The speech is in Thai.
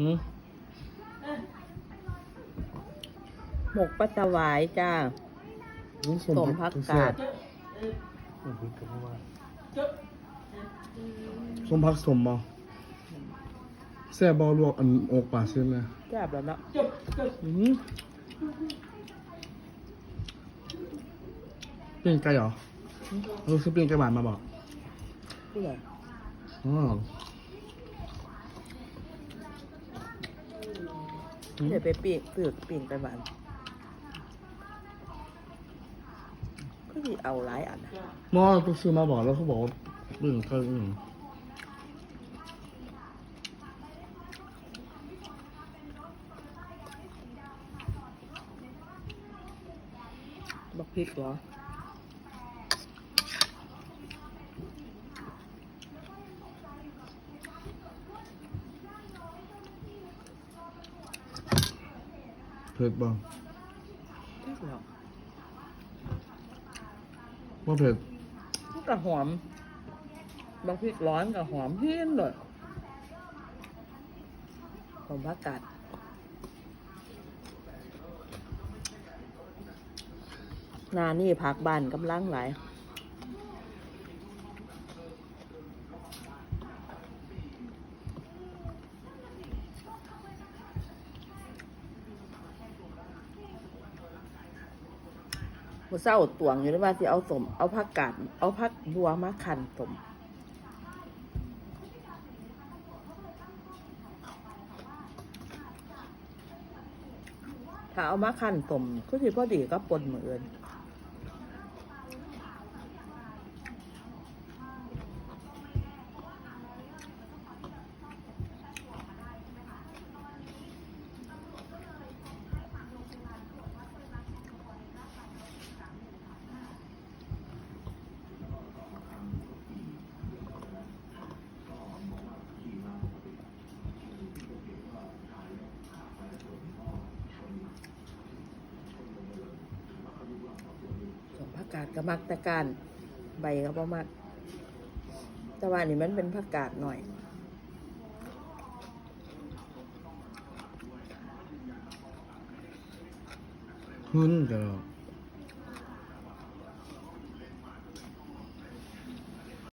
หืมหมกปลาตะหวายจ้านี่สมพักกาดสมพักกาดว่าสมพักสมบ่แซ่บบอลวกอันอกปลาเส้นเลยแซ่บแล้วเนาะอืมเป็นไก่เหรอเออคือเป็นไก่หวานมาบอกเพื่ออ๋อ เดี๋ยวไปปีกเปลือกปีกไปหวานก็ที่เอาหลายอันนะหมอต้องซื้อมาบอกแล้วเขาบอกว่าเป็นไก่อืมบักพริกเหรอ ผ็ดบ้างพริกเหรอว่าเผ็ดมันก็หอมบักพริกร้อนกับหอมเพี้ยนเลยหอมผักกาดหนานี่ผักบานกำลังหลาย มือเศร้าตวงอยู่ในว่าที่เอาสมเอาผักกาดเอาผักบัวมาขันสมถ้าเอามาขันสมก็ถือพอดีก็ปนเหมือน กาดก็มักตะการใบก็บ่มัก แต่ว่านี่มันเป็นผักกาดหน่อยหืนเด้อ